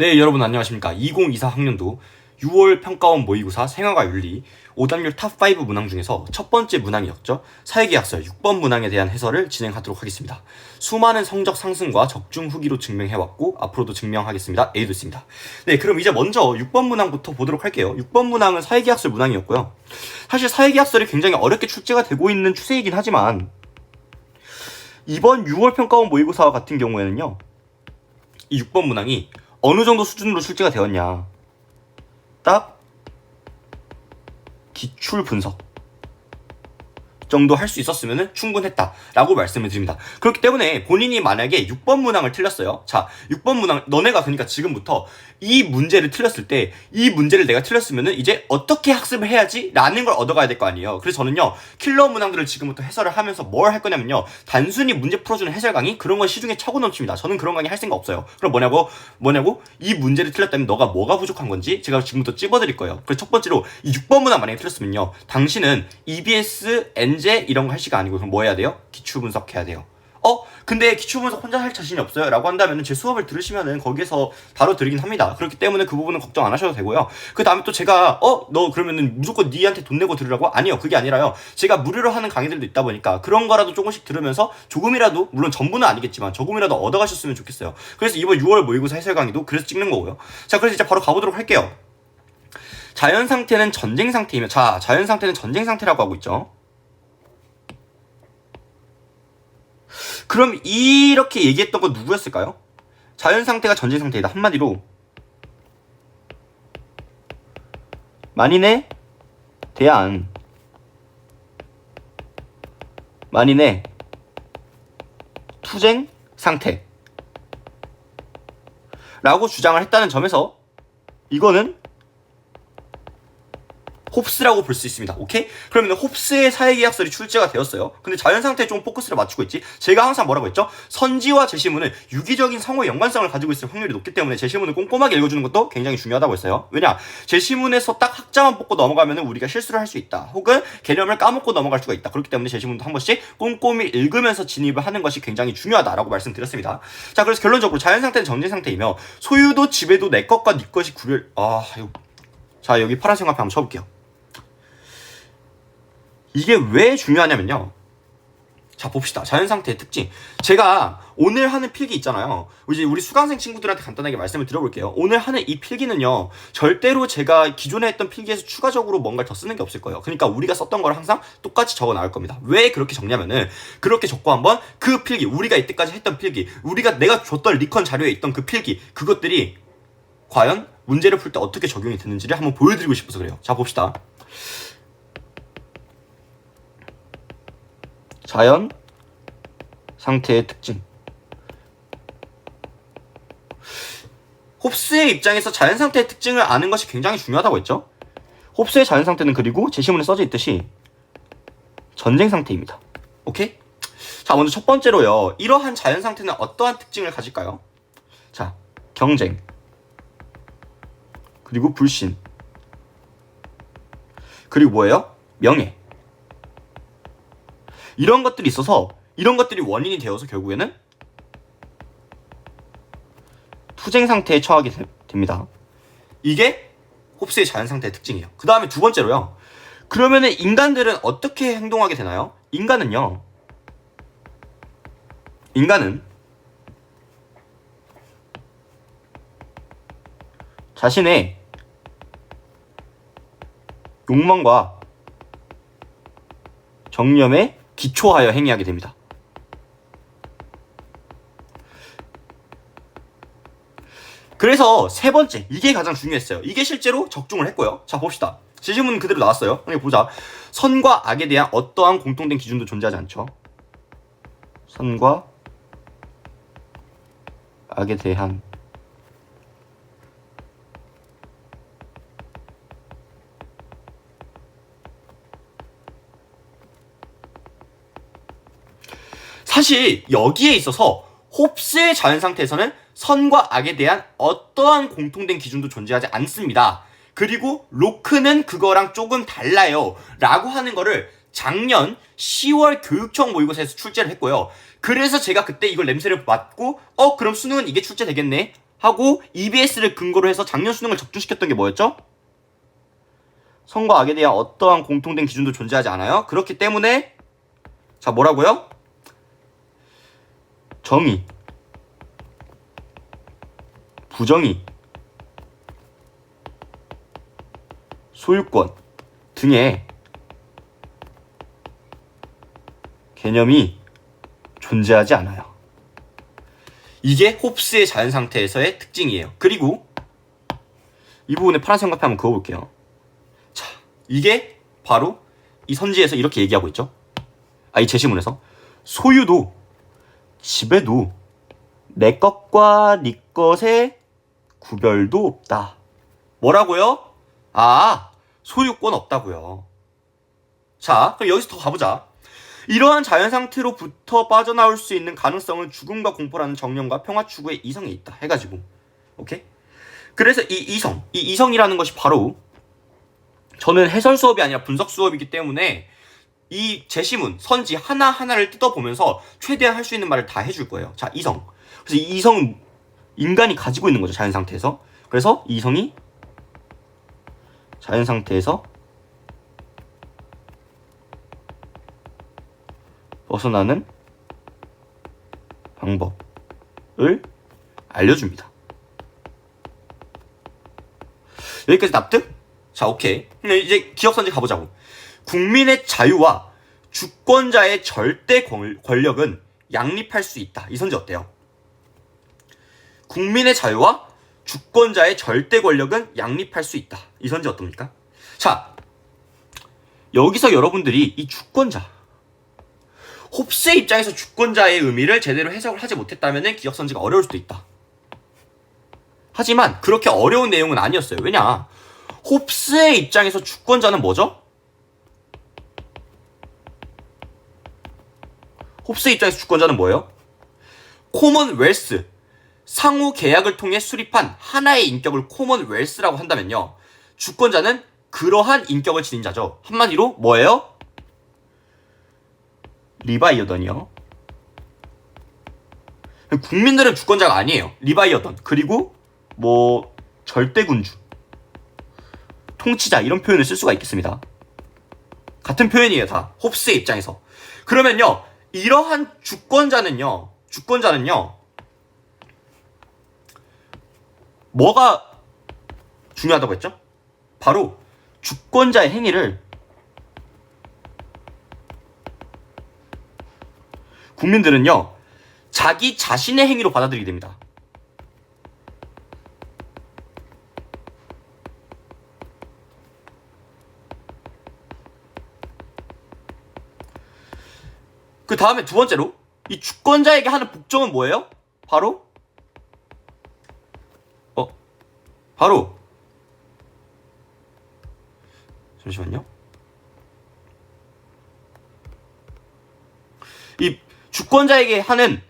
네, 여러분 안녕하십니까. 2024 학년도 6월 평가원 모의고사 생활과 윤리 5단율 탑5 문항 중에서 첫 번째 문항이었죠. 사회계약서 6번 문항에 대한 해설을 진행하도록 하겠습니다. 수많은 성적 상승과 적중 후기로 증명해왔고 앞으로도 증명하겠습니다. A도 있습니다. 네, 그럼 이제 먼저 6번 문항부터 보도록 할게요. 6번 문항은 사회계약서 문항이었고요. 사실 사회계약서를 굉장히 어렵게 출제가 되고 있는 추세이긴 하지만 이번 6월 평가원 모의고사 같은 경우에는요. 이 6번 문항이 어느 정도 수준으로 출제가 되었냐. 딱 기출 분석 정도 할 수 있었으면 충분했다라고 말씀을 드립니다. 그렇기 때문에 본인이 만약에 6번 문항을 틀렸어요. 자, 6번 문항 너네가 그러니까 지금부터 이 문제를 틀렸을 때 이 문제를 내가 틀렸으면은 이제 어떻게 학습을 해야지라는 걸 얻어가야 될 거 아니에요. 그래서 저는요 킬러 문항들을 지금부터 해설을 하면서 뭘 할 거냐면요 단순히 문제 풀어주는 해설 강의 그런 건 시중에 차고 넘칩니다. 저는 그런 강의 할 생각 없어요. 그럼 뭐냐고 뭐냐고 이 문제를 틀렸다면 너가 뭐가 부족한 건지 제가 지금부터 찝어드릴 거예요. 그래서 첫 번째로 이 6번 문항 만약에 틀렸으면요 당신은 EBS, NJ 이런 거 할 시가 아니고 그럼 뭐 해야 돼요? 기출 분석해야 돼요. 어? 근데 기출 분석 혼자 할 자신이 없어요. 라고 한다면 제 수업을 들으시면은 거기에서 다뤄드리긴 합니다. 그렇기 때문에 그 부분은 걱정 안 하셔도 되고요. 그 다음에 또 제가, 어? 너 그러면은 무조건 니한테 돈 내고 들으라고? 아니요. 그게 아니라요. 제가 무료로 하는 강의들도 있다 보니까 그런 거라도 조금씩 들으면서 조금이라도, 물론 전부는 아니겠지만 조금이라도 얻어가셨으면 좋겠어요. 그래서 이번 6월 모의고사 해설 강의도 그래서 찍는 거고요. 자, 그래서 이제 바로 가보도록 할게요. 자연 상태는 전쟁 상태이며, 자, 자연 상태는 전쟁 상태라고 하고 있죠. 그럼 이렇게 얘기했던 건 누구였을까요? 자연 상태가 전쟁 상태이다. 한마디로 만인에 대한 만인의 투쟁 상태 라고 주장을 했다는 점에서 이거는 홉스라고 볼 수 있습니다. 오케이? 그러면 홉스의 사회계약설이 출제가 되었어요. 근데 자연 상태에 좀 포커스를 맞추고 있지. 제가 항상 뭐라고 했죠? 선지와 제시문은 유기적인 상호 연관성을 가지고 있을 확률이 높기 때문에 제시문을 꼼꼼하게 읽어주는 것도 굉장히 중요하다고 했어요. 왜냐? 제시문에서 딱 학자만 뽑고 넘어가면 우리가 실수를 할 수 있다. 혹은 개념을 까먹고 넘어갈 수가 있다. 그렇기 때문에 제시문도 한 번씩 꼼꼼히 읽으면서 진입을 하는 것이 굉장히 중요하다라고 말씀드렸습니다. 자, 그래서 결론적으로 자연 상태는 정제상태이며 소유도 지배도 내 것과 네 것이 구별... 아. 자, 여기 파란색 앞에 한번 쳐볼게요. 이게 왜 중요하냐면요. 자 봅시다. 자연 상태의 특징. 제가 오늘 하는 필기 있잖아요. 이제 우리 수강생 친구들한테 간단하게 말씀을 드려볼게요. 오늘 하는 이 필기는요. 절대로 제가 기존에 했던 필기에서 추가적으로 뭔가를 더 쓰는 게 없을 거예요. 그러니까 우리가 썼던 걸 항상 똑같이 적어 나올 겁니다. 왜 그렇게 적냐면은 그렇게 적고 한번 그 필기, 우리가 이때까지 했던 필기, 우리가 내가 줬던 리컨 자료에 있던 그 필기, 그것들이 과연 문제를 풀 때 어떻게 적용이 되는지를 한번 보여드리고 싶어서 그래요. 자 봅시다. 자연 상태의 특징. 홉스의 입장에서 자연 상태의 특징을 아는 것이 굉장히 중요하다고 했죠. 홉스의 자연 상태는 그리고 제시문에 써져 있듯이 전쟁 상태입니다. 오케이? 자, 먼저 첫 번째로요. 이러한 자연 상태는 어떠한 특징을 가질까요? 자, 경쟁. 그리고 불신. 그리고 뭐예요? 명예. 이런 것들이 있어서 이런 것들이 원인이 되어서 결국에는 투쟁 상태에 처하게 되, 됩니다. 이게 홉스의 자연 상태의 특징이에요. 그 다음에 두 번째로요. 그러면은 인간들은 어떻게 행동하게 되나요? 인간은요. 인간은 자신의 욕망과 정념에 기초하여 행위하게 됩니다. 그래서 세 번째, 이게 가장 중요했어요. 이게 실제로 적중을 했고요. 자, 봅시다. 지지문 그대로 나왔어요. 그러니 보자. 선과 악에 대한 어떠한 공통된 기준도 존재하지 않죠. 선과 악에 대한 사실 여기에 있어서 홉스의 자연 상태에서는 선과 악에 대한 어떠한 공통된 기준도 존재하지 않습니다. 그리고 로크는 그거랑 조금 달라요. 라고 하는 거를 작년 10월 교육청 모의고사에서 출제를 했고요. 그래서 제가 그때 이걸 냄새를 맡고 어 그럼 수능은 이게 출제되겠네 하고 EBS를 근거로 해서 작년 수능을 적중시켰던 게 뭐였죠? 선과 악에 대한 어떠한 공통된 기준도 존재하지 않아요. 그렇기 때문에 자 뭐라고요? 정의, 부정의, 소유권 등의 개념이 존재하지 않아요. 이게 홉스의 자연 상태에서의 특징이에요. 그리고 이 부분에 파란색 앞에 한번 그어볼게요. 자, 이게 바로 이 선지에서 이렇게 얘기하고 있죠. 아, 이 제시문에서 소유도 지배도 내 것과 네 것의 구별도 없다. 뭐라고요? 아, 소유권 없다고요. 자, 그럼 여기서 더 가보자. 이러한 자연 상태로부터 빠져나올 수 있는 가능성은 죽음과 공포라는 정령과 평화 추구의 이성에 있다. 해가지고, 오케이? 그래서 이 이성, 이 이성이라는 것이 바로 저는 해설 수업이 아니라 분석 수업이기 때문에 이 제시문, 선지 하나하나를 뜯어보면서 최대한 할 수 있는 말을 다 해줄 거예요. 자, 이성. 그래서 이 이성은 인간이 가지고 있는 거죠, 자연 상태에서. 그래서 이성이 자연 상태에서 벗어나는 방법을 알려줍니다. 여기까지 납득? 자, 오케이. 이제 기억 선지 가보자고. 국민의 자유와 주권자의 절대 권- 권력은 양립할 수 있다. 이 선지 어때요? 국민의 자유와 주권자의 절대 권력은 양립할 수 있다. 이 선지 어떻습니까? 자, 여기서 여러분들이 이 주권자, 홉스의 입장에서 주권자의 의미를 제대로 해석을 하지 못했다면 기억 선지가 어려울 수도 있다. 하지만 그렇게 어려운 내용은 아니었어요. 왜냐? 홉스의 입장에서 주권자는 뭐죠? 홉스의 입장에서 주권자는 뭐예요? 코먼웰스 상호 계약을 통해 수립한 하나의 인격을 코먼웰스라고 한다면요. 주권자는 그러한 인격을 지닌 자죠. 한마디로 뭐예요? 리바이어던이요. 국민들은 주권자가 아니에요. 리바이어던. 그리고 뭐 절대군주, 통치자 이런 표현을 쓸 수가 있겠습니다. 같은 표현이에요, 다. 홉스의 입장에서. 그러면요. 이러한 주권자는요. 주권자는요. 뭐가 중요하다고 했죠? 바로 주권자의 행위를 국민들은요, 자기 자신의 행위로 받아들이게 됩니다. 그 다음에 두 번째로, 이 주권자에게 하는 복종은 뭐예요? 바로, 어, 바로, 잠시만요. 이 주권자에게 하는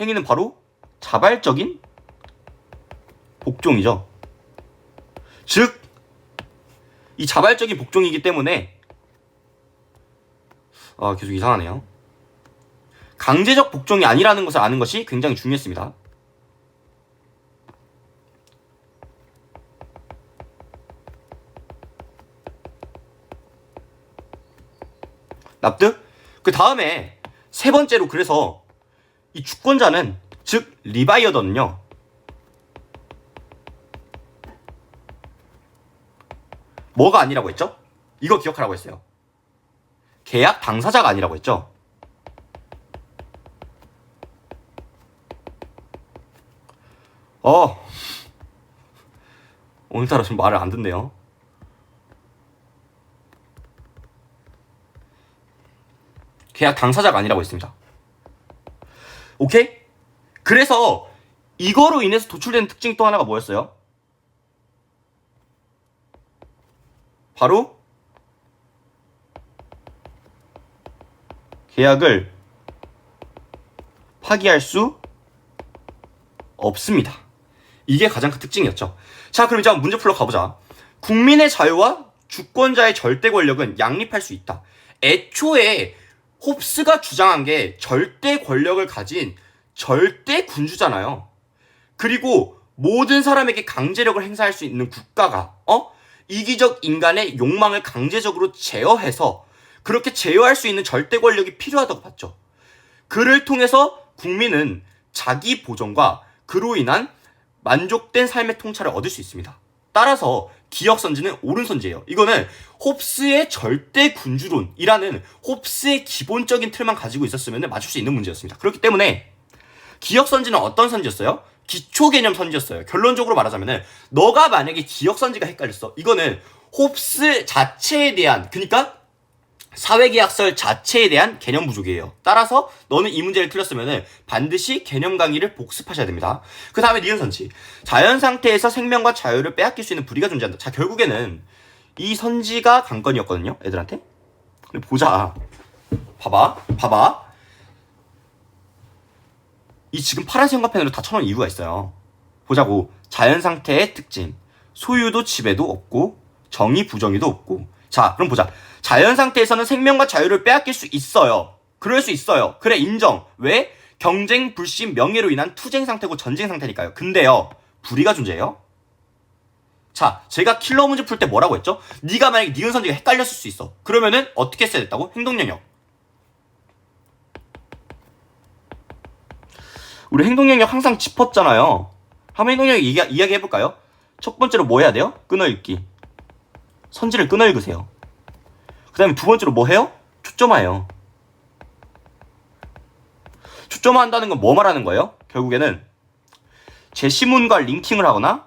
행위는 바로 자발적인 복종이죠. 즉, 이 자발적인 복종이기 때문에 아, 계속 이상하네요. 강제적 복종이 아니라는 것을 아는 것이 굉장히 중요했습니다. 납득? 그 다음에 세 번째로 그래서 이 주권자는 즉 리바이어던은요. 뭐가 아니라고 했죠? 이거 기억하라고 했어요. 계약 당사자가 아니라고 했죠. 어. 오늘따라 좀 말을 안 듣네요. 계약 당사자가 아니라고 했습니다. 오케이? 그래서 이거로 인해서 도출되는 특징 또 하나가 뭐였어요? 바로 계약을 파기할 수 없습니다. 이게 가장 큰 특징이었죠. 자, 그럼 이제 문제 풀러 가보자. 국민의 자유와 주권자의 절대 권력은 양립할 수 있다. 애초에 홉스가 주장한 게 절대 권력을 가진 절대 군주잖아요. 그리고 모든 사람에게 강제력을 행사할 수 있는 국가가 어 이기적 인간의 욕망을 강제적으로 제어해서 그렇게 제어할 수 있는 절대 권력이 필요하다고 봤죠. 그를 통해서 국민은 자기 보존과 그로 인한 만족된 삶의 통찰을 얻을 수 있습니다. 따라서 기억 선지는 옳은 선지예요. 이거는 홉스의 절대 군주론이라는 홉스의 기본적인 틀만 가지고 있었으면 맞출 수 있는 문제였습니다. 그렇기 때문에 기억 선지는 어떤 선지였어요? 기초 개념 선지였어요. 결론적으로 말하자면은 너가 만약에 기억 선지가 헷갈렸어. 이거는 홉스 자체에 대한 그러니까 사회계약설 자체에 대한 개념 부족이에요. 따라서 너는 이 문제를 틀렸으면 반드시 개념 강의를 복습하셔야 됩니다. 그 다음에 니은 선지. 자연 상태에서 생명과 자유를 빼앗길 수 있는 불의가 존재한다. 자, 결국에는 이 선지가 관건이었거든요. 애들한테. 보자. 봐봐. 봐봐. 이 지금 파란색 형광펜으로 다 쳐놓은 이유가 있어요. 보자고. 자연 상태의 특징. 소유도 지배도 없고 정의 부정의도 없고. 자, 그럼 보자. 자연 상태에서는 생명과 자유를 빼앗길 수 있어요. 그럴 수 있어요. 그래 인정. 왜? 경쟁, 불신, 명예로 인한 투쟁 상태고 전쟁 상태니까요. 근데요. 불의가 존재해요. 자, 제가 킬러 문제 풀 때 뭐라고 했죠? 네가 만약에 니은 선지가 헷갈렸을 수 있어. 그러면은 어떻게 써야 됐다고? 행동 영역. 우리 행동 영역 항상 짚었잖아요. 한번 행동 영역 이야, 이야기 해볼까요? 첫 번째로 뭐 해야 돼요? 끊어 읽기. 선지를 끊어 읽으세요. 그 다음에 두 번째로 뭐 해요? 초점화해요. 초점화한다는 건 뭐 말하는 거예요? 결국에는 제시문과 링킹을 하거나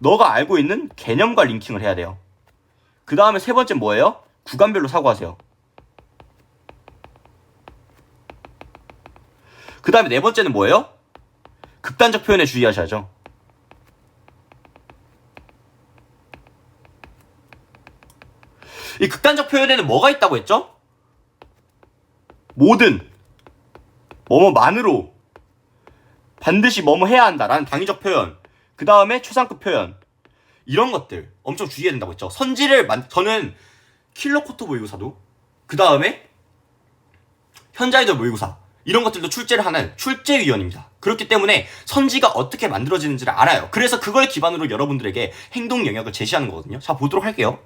너가 알고 있는 개념과 링킹을 해야 돼요. 그 다음에 세 번째 뭐예요? 구간별로 사고하세요. 그 다음에 네 번째는 뭐예요? 극단적 표현에 주의하셔야죠. 이 극단적 표현에는 뭐가 있다고 했죠? 모든 뭐뭐만으로 반드시 뭐뭐 해야 한다라는 당위적 표현 그 다음에 최상급 표현 이런 것들 엄청 주의해야 된다고 했죠 선지를 만 저는 킬러 코트 모의고사도 그 다음에 현자이돌 모의고사 이런 것들도 출제를 하는 출제위원입니다. 그렇기 때문에 선지가 어떻게 만들어지는지를 알아요. 그래서 그걸 기반으로 여러분들에게 행동 영역을 제시하는 거거든요. 자, 보도록 할게요.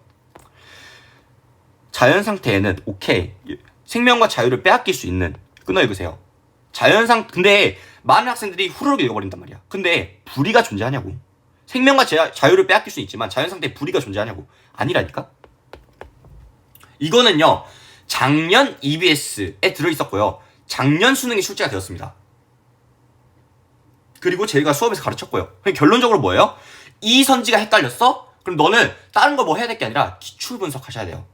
자연 상태에는 오케이 생명과 자유를 빼앗길 수 있는 끊어 읽으세요. 자연 상 근데 많은 학생들이 후루룩 읽어버린단 말이야. 근데 불의가 존재하냐고. 생명과 자, 자유를 빼앗길 수 있지만 자연 상태에 불의가 존재하냐고. 아니라니까. 이거는요 작년 EBS에 들어 있었고요. 작년 수능에 출제가 되었습니다. 그리고 제가 수업에서 가르쳤고요. 결론적으로 뭐예요? 이 선지가 헷갈렸어? 그럼 너는 다른 걸뭐 해야 될 게 아니라 기출 분석하셔야 돼요.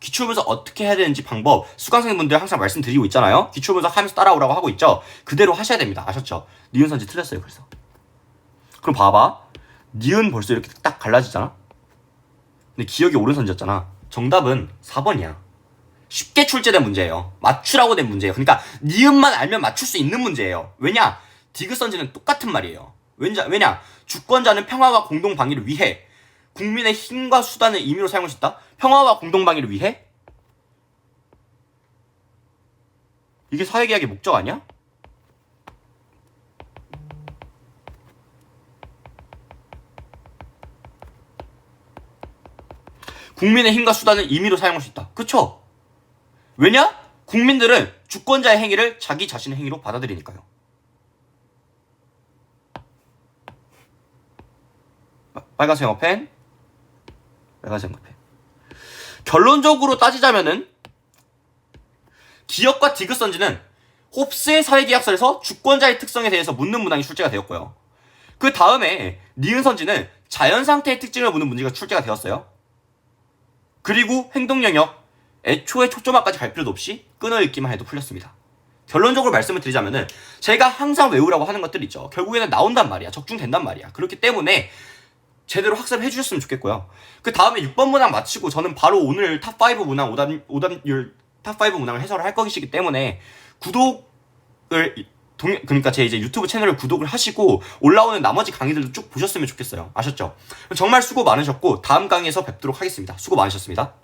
기출 분석 어떻게 해야 되는지 방법 수강생분들 항상 말씀드리고 있잖아요. 기출 분석 하면서 따라오라고 하고 있죠. 그대로 하셔야 됩니다. 아셨죠? 니은 선지 틀렸어요. 그래서 그럼 봐봐. 니은 벌써 이렇게 딱 갈라지잖아. 근데 기억이 옳은 선지였잖아. 정답은 4번이야. 쉽게 출제된 문제예요. 맞추라고 된 문제예요. 그러니까 니은만 알면 맞출 수 있는 문제예요. 왜냐? 디귿 선지는 똑같은 말이에요. 왜냐? 왜냐? 주권자는 평화와 공동 방위를 위해 국민의 힘과 수단을 임의로 사용할 수 있다. 평화와 공동 방위를 위해? 이게 사회계약의 목적 아니야? 국민의 힘과 수단을 임의로 사용할 수 있다. 그쵸? 왜냐? 국민들은 주권자의 행위를 자기 자신의 행위로 받아들이니까요. 빨간색 영어 펜, 빨간색 영어펜. 결론적으로 따지자면은 기업과 디귿선지는 홉스의 사회계약서에서 주권자의 특성에 대해서 묻는 문항이 출제가 되었고요. 그 다음에 니은선지는 자연상태의 특징을 묻는 문제가 출제가 되었어요. 그리고 행동영역, 애초에 초점화까지 갈 필요도 없이 끊어 읽기만 해도 풀렸습니다. 결론적으로 말씀을 드리자면은 제가 항상 외우라고 하는 것들 있죠. 결국에는 나온단 말이야. 적중된단 말이야. 그렇기 때문에 제대로 학습을 해주셨으면 좋겠고요. 그 다음에 6번 문항 마치고 저는 바로 오늘 탑5 문항 오답, 오답률 탑5 문항을 해설을 할 것이기 때문에 구독을 동, 그러니까 제 이제 유튜브 채널을 구독을 하시고 올라오는 나머지 강의들도 쭉 보셨으면 좋겠어요. 아셨죠? 정말 수고 많으셨고 다음 강의에서 뵙도록 하겠습니다. 수고 많으셨습니다.